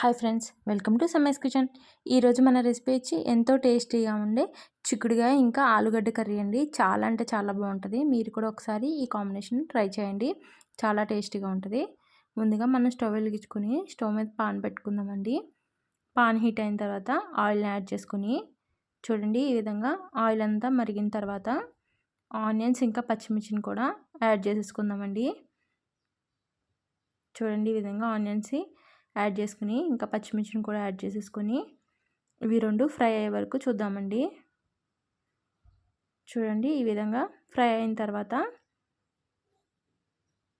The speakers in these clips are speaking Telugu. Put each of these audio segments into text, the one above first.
Hi friends welcome to Sammy's kitchen. ఈరోజు మన రెసిపీ వచ్చి ఎంతో టేస్టీగా ఉండే చిక్కుడుగా ఇంకా ఆలుగడ్డ కర్రీ అండి. చాలా అంటే చాలా బాగుంటుంది. మీరు కూడా ఒకసారి ఈ కాంబినేషన్ ట్రై చేయండి. చాలా టేస్టీగా ఉంటుంది. ముందుగా మనం స్టవ్ వెలిగించుకొని స్టవ్ మీద పాన్ పెట్టుకుందామండి. పాన్ హీట్ అయిన తర్వాత ఆయిల్ని యాడ్ చేసుకుని చూడండి ఈ విధంగా ఆయిల్ అంతా మరిగిన తర్వాత ఆనియన్స్ ఇంకా పచ్చిమిర్చిని కూడా యాడ్ చేసేసుకుందామండి. చూడండి ఈ విధంగా ఆనియన్స్ యాడ్ చేసుకుని ఇంకా పచ్చిమిర్చిని కూడా యాడ్ చేసేసుకొని ఇవి రెండు ఫ్రై అయ్యే వరకు చూద్దామండి. చూడండి ఈ విధంగా ఫ్రై అయిన తర్వాత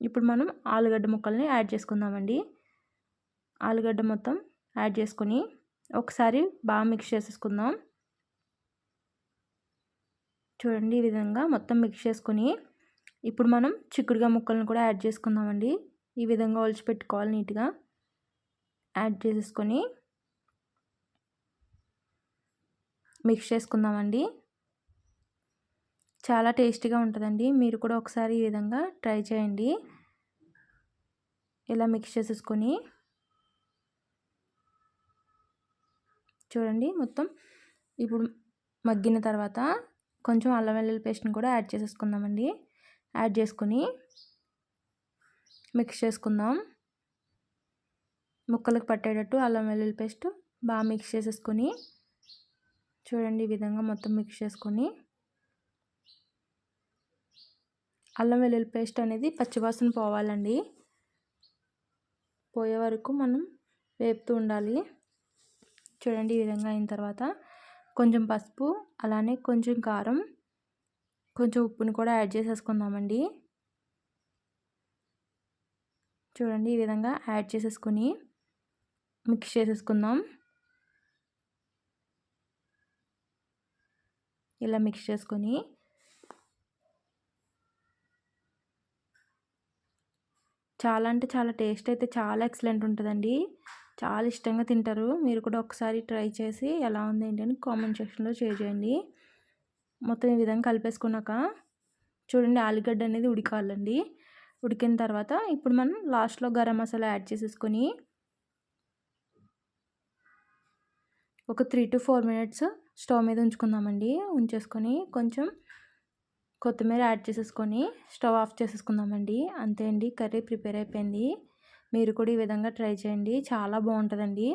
ఇప్పుడు మనం ఆలుగడ్డ ముక్కల్ని యాడ్ చేసుకుందామండి. ఆలుగడ్డ మొత్తం యాడ్ చేసుకొని ఒకసారి బాగా మిక్స్ చేసేసుకుందాం. చూడండి ఈ విధంగా మొత్తం మిక్స్ చేసుకొని ఇప్పుడు మనం చిక్కుడుగా ముక్కలను కూడా యాడ్ చేసుకుందామండి. ఈ విధంగా ఒలిచి పెట్టుకోవాలి నీట్గా. యాడ్ చేసేసుకొని మిక్స్ చేసుకుందామండి. చాలా టేస్టీగా ఉంటుందండి. మీరు కూడా ఒకసారి ఈ విధంగా ట్రై చేయండి. ఇలా మిక్స్ చేసేసుకొని చూడండి మొత్తం ఇప్పుడు మగ్గిన తర్వాత కొంచెం అల్లం వెల్లుల్లి పేస్ట్ని కూడా యాడ్ చేసేసుకుందామండి. యాడ్ చేసుకొని మిక్స్ చేసుకుందాం. ముక్కలకు పట్టేటట్టు అల్లం వెల్లుల్లి పేస్ట్ బాగా మిక్స్ చేసేసుకొని చూడండి ఈ విధంగా మొత్తం మిక్స్ చేసుకొని. అల్లం వెల్లుల్లి పేస్ట్ అనేది పచ్చివాసన పోవాలండి. పోయే వరకు మనం వేపుతూ ఉండాలి. చూడండి ఈ విధంగా అయిన తర్వాత కొంచెం పసుపు అలానే కొంచెం కారం కొంచెం ఉప్పుని కూడా యాడ్ చేసేసుకుందామండి. చూడండి ఈ విధంగా యాడ్ చేసేసుకొని మిక్స్ చేసేసుకుందాం. ఇలా మిక్స్ చేసుకొని చాలా అంటే చాలా టేస్ట్ అయితే చాలా ఎక్సలెంట్ ఉంటుందండి. చాలా ఇష్టంగా తింటారు. మీరు కూడా ఒకసారి ట్రై చేసి ఎలా ఉంది ఏంటి అని కామెంట్ సెక్షన్లో షేర్ చేయండి. మొత్తం ఈ విధంగా కలిపేసుకున్నాక చూడండి ఆలుగడ్డ అనేది ఉడికాలండి. ఉడికిన తర్వాత ఇప్పుడు మనం లాస్ట్లో గరం మసాలా యాడ్ చేసేసుకొని ఒక three to four minutes stove మీద ఉంచుకుందామండి. ఉంచేసుకొని కొంచెం కొత్తిమీర యాడ్ చేసేసుకొని స్టవ్ ఆఫ్ చేసేసుకుందామండి. అంతే అండి కర్రీ ప్రిపేర్ అయిపోయింది. మీరు కూడా ఈ విధంగా ట్రై చేయండి చాలా బాగుంటుందండి.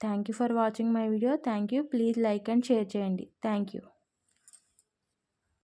Thank you for watching my video. Thank you. Please like and share చేయండి. Thank you.